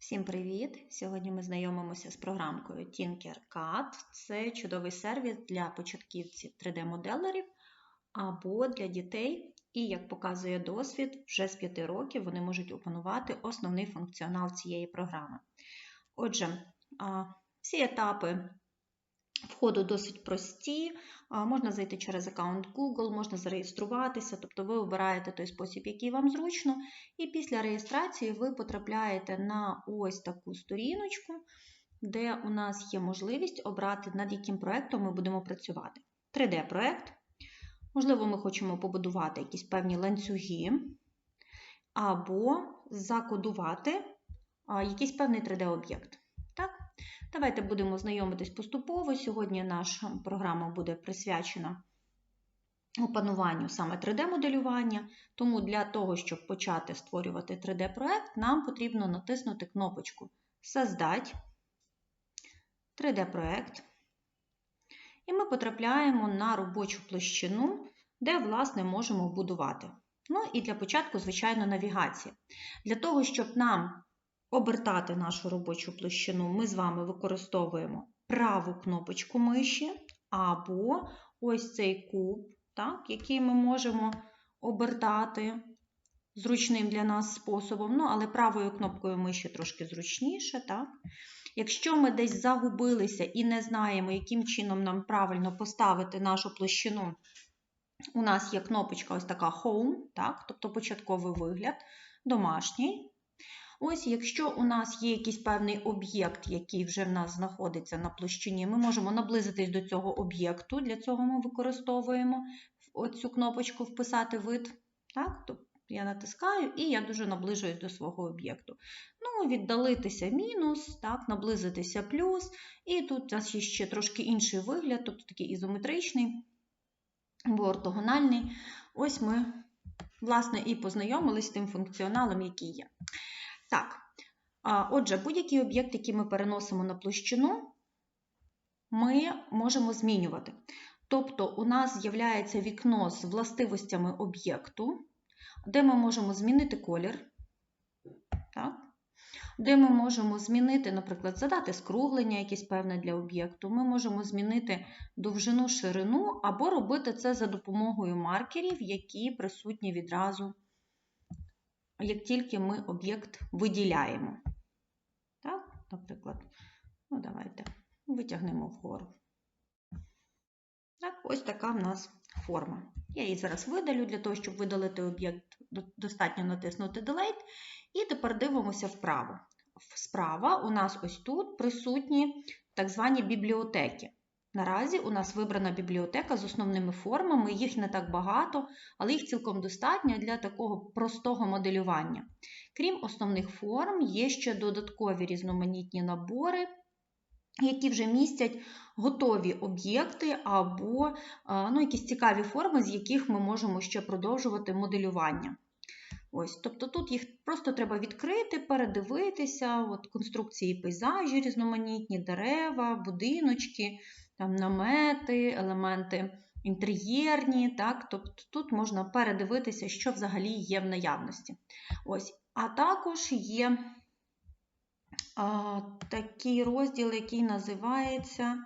Всім привіт! Сьогодні ми знайомимося з програмкою Tinkercad. Це чудовий сервіс для початківців 3D-моделерів або для дітей. І, як показує досвід, вже з 5 років вони можуть опанувати основний функціонал цієї програми. Отже, всі етапи Входу досить прості, можна зайти через аккаунт Google, можна зареєструватися, тобто ви обираєте той спосіб, який вам зручно, і після реєстрації ви потрапляєте на ось таку сторіночку, де у нас є можливість обрати, над яким проєктом ми будемо працювати. 3D-проєкт. Можливо, ми хочемо побудувати якісь певні ланцюги, або закодувати якийсь певний 3D-об'єкт. Давайте будемо знайомитись поступово. Сьогодні наша програма буде присвячена опануванню саме 3D-моделювання, тому для того, щоб почати створювати 3D-проект, нам потрібно натиснути кнопочку Создать 3D-проект. І ми потрапляємо на робочу площину, де, власне, можемо будувати. Ну і для початку, звичайно, навігація. Для того, щоб нам обертати нашу робочу площину, ми з вами використовуємо праву кнопочку миші або ось цей куб, так, який ми можемо обертати зручним для нас способом, ну, але правою кнопкою миші трошки зручніше. так. Якщо ми десь загубилися і не знаємо, яким чином нам правильно поставити нашу площину, у нас є кнопочка ось така Home, так, тобто початковий вигляд, домашній. Ось, якщо у нас є якийсь певний об'єкт, який вже в нас знаходиться на площині, ми можемо наблизитись до цього об'єкту. Для цього ми використовуємо оцю кнопочку Вписати вид. Так? Тобто я натискаю і я дуже наближуюсь до свого об'єкту. Ну, віддалитися мінус, так, наблизитися плюс. І тут у нас є ще трошки інший вигляд, тобто такий ізометричний або ортогональний. Ось ми, власне, і познайомились з тим функціоналом, який є. Так, отже, будь-який об'єкт, який ми переносимо на площину, ми можемо змінювати. Тобто, у нас з'являється вікно з властивостями об'єкту, де ми можемо змінити колір, так? де ми можемо змінити, наприклад, задати скруглення якесь певне для об'єкту, ми можемо змінити довжину ширину, або робити це за допомогою маркерів, які присутні відразу як тільки ми об'єкт виділяємо. Так, Наприклад, ну давайте витягнемо вгору. Так, Ось така в нас форма. Я її зараз видалю, для того, щоб видалити об'єкт, достатньо натиснути Delete. І тепер дивимося вправо. Справа у нас ось тут присутні так звані бібліотеки. Наразі у нас вибрана бібліотека з основними формами, їх не так багато, але їх цілком достатньо для такого простого моделювання. Крім основних форм, є ще додаткові різноманітні набори, які вже містять готові об'єкти або ну, якісь цікаві форми, з яких ми можемо ще продовжувати моделювання. Ось, Тобто тут їх просто треба відкрити, передивитися, от конструкції пейзажі, різноманітні дерева, будиночки там намети, елементи інтер'єрні, так, тобто тут можна передивитися, що взагалі є в наявності. Ось. А також є а, такий розділ, який називається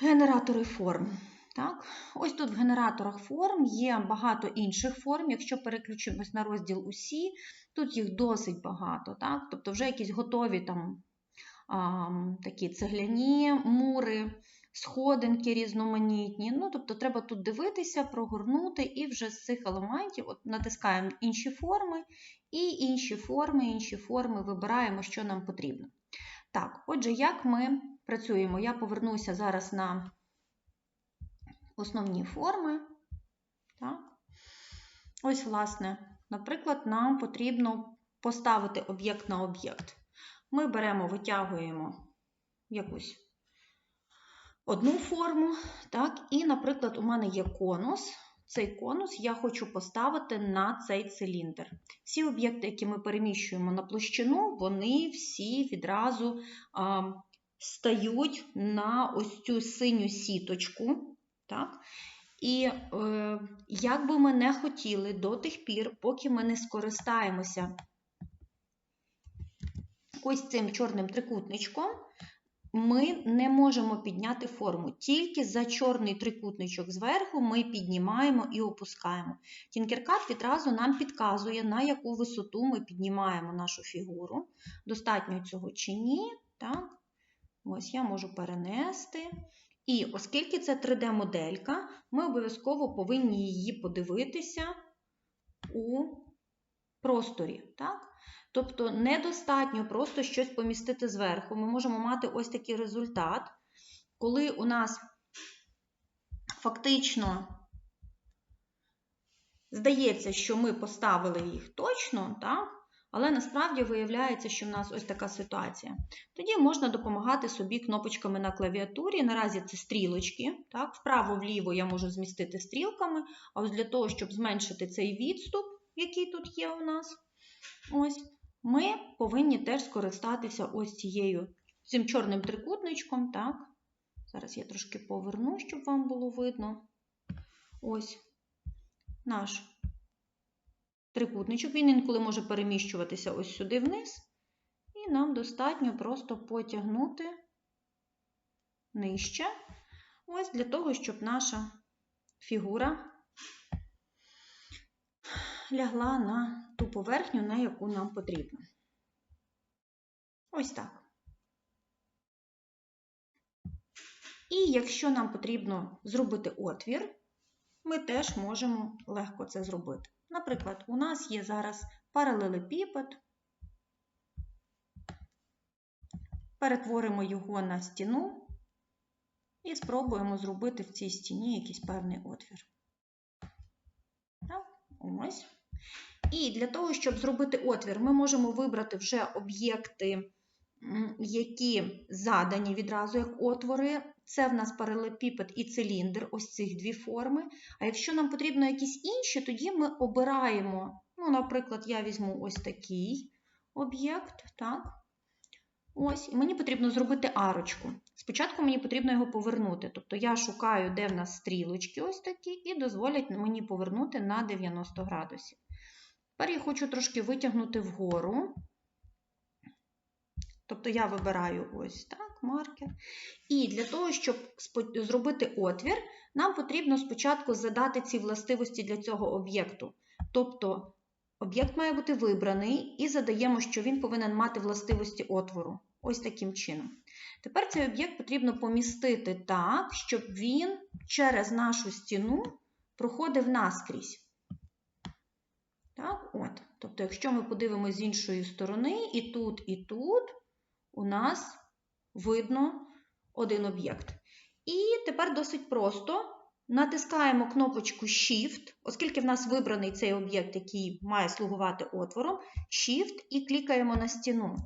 генератори форм. Так? Ось тут в генераторах форм є багато інших форм. Якщо переключимось на розділ усі, тут їх досить багато. Так? Тобто вже якісь готові там такі цегляні мури, сходинки різноманітні. Ну, Тобто, треба тут дивитися, прогорнути, і вже з цих елементів от натискаємо інші форми, і інші форми, інші форми вибираємо, що нам потрібно. Так, отже, як ми працюємо? Я повернуся зараз на основні форми. Так. Ось, власне, наприклад, нам потрібно поставити об'єкт на об'єкт. Ми беремо, витягуємо якусь одну форму, так, і, наприклад, у мене є конус. Цей конус я хочу поставити на цей циліндр. Всі об'єкти, які ми переміщуємо на площину, вони всі відразу а, стають на ось цю синю сіточку. Так? І е, як би ми не хотіли до тих пір, поки ми не скористаємося ось цим чорним трикутничком ми не можемо підняти форму. Тільки за чорний трикутничок зверху ми піднімаємо і опускаємо. Tinkercad відразу нам підказує, на яку висоту ми піднімаємо нашу фігуру. Достатньо цього чи ні. Так? Ось я можу перенести. І оскільки це 3D-моделька, ми обов'язково повинні її подивитися у просторі. Так? Тобто недостатньо просто щось помістити зверху. Ми можемо мати ось такий результат, коли у нас фактично здається, що ми поставили їх точно, так? але насправді виявляється, що в нас ось така ситуація. Тоді можна допомагати собі кнопочками на клавіатурі. Наразі це стрілочки. Так? Вправо-вліво я можу змістити стрілками, а ось для того, щоб зменшити цей відступ, який тут є у нас, ось, ми повинні теж скористатися ось цією, цим чорним трикутничком. Так? Зараз я трошки поверну, щоб вам було видно. Ось наш трикутничок. Він інколи може переміщуватися ось сюди вниз, і нам достатньо просто потягнути нижче, ось для того, щоб наша фігура лягла на ту поверхню, на яку нам потрібно. Ось так. І якщо нам потрібно зробити отвір, ми теж можемо легко це зробити. Наприклад, у нас є зараз паралелепіпед, перетворимо його на стіну і спробуємо зробити в цій стіні якийсь певний отвір. Так, ось. І для того, щоб зробити отвір, ми можемо вибрати вже об'єкти, які задані відразу як отвори. Це в нас паралепіпед і циліндр, ось цих дві форми. А якщо нам потрібно якісь інші, тоді ми обираємо, ну, наприклад, я візьму ось такий об'єкт. так. Ось, і мені потрібно зробити арочку. Спочатку мені потрібно його повернути. Тобто я шукаю, де в нас стрілочки ось такі, і дозволять мені повернути на 90 градусів. Тепер я хочу трошки витягнути вгору. Тобто я вибираю ось так, маркер. І для того, щоб зробити отвір, нам потрібно спочатку задати ці властивості для цього об'єкту. Тобто об'єкт має бути вибраний і задаємо, що він повинен мати властивості отвору. Ось таким чином. Тепер цей об'єкт потрібно помістити так, щоб він через нашу стіну проходив наскрізь. Так, от. Тобто, якщо ми подивимося з іншої сторони, і тут, і тут у нас видно один об'єкт. І тепер досить просто натискаємо кнопочку Shift, оскільки в нас вибраний цей об'єкт, який має слугувати отвором, Shift і клікаємо на стіну.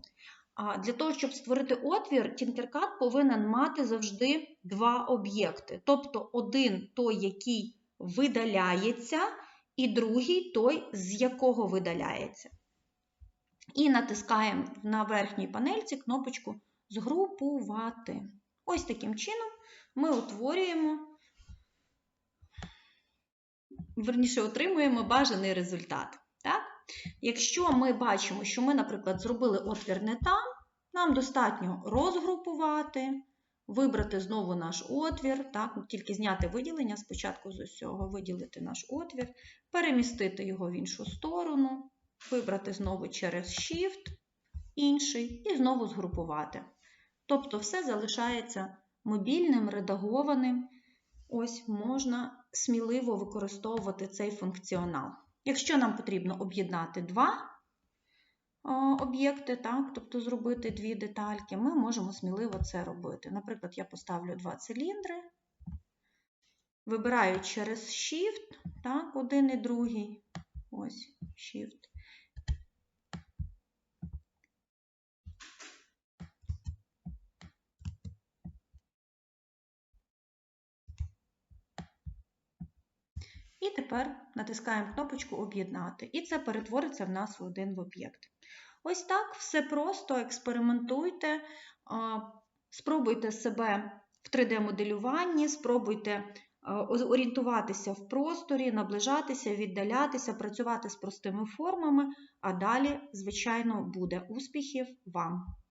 А Для того, щоб створити отвір, Tinkercad повинен мати завжди два об'єкти. Тобто один той, який видаляється, і другий той, з якого видаляється. І натискаємо на верхній панельці кнопочку Згрупувати. Ось таким чином ми утворюємо, верніше, отримуємо бажаний результат. Так? Якщо ми бачимо, що ми, наприклад, зробили отвір не там, нам достатньо розгрупувати, вибрати знову наш отвір, так, тільки зняти виділення, спочатку з усього виділити наш отвір, перемістити його в іншу сторону, вибрати знову через Shift інший і знову згрупувати. Тобто все залишається мобільним, редагованим. Ось можна сміливо використовувати цей функціонал. Якщо нам потрібно об'єднати два об'єкти, так, тобто зробити дві детальки, ми можемо сміливо це робити. Наприклад, я поставлю два циліндри, вибираю через Shift, так, один і другий. Ось, Shift. І тепер натискаємо кнопочку Об'єднати. І це перетвориться в нас в один в об'єкт. Ось так все просто експериментуйте, спробуйте себе в 3D-моделюванні, спробуйте орієнтуватися в просторі, наближатися, віддалятися, працювати з простими формами, а далі, звичайно, буде успіхів вам!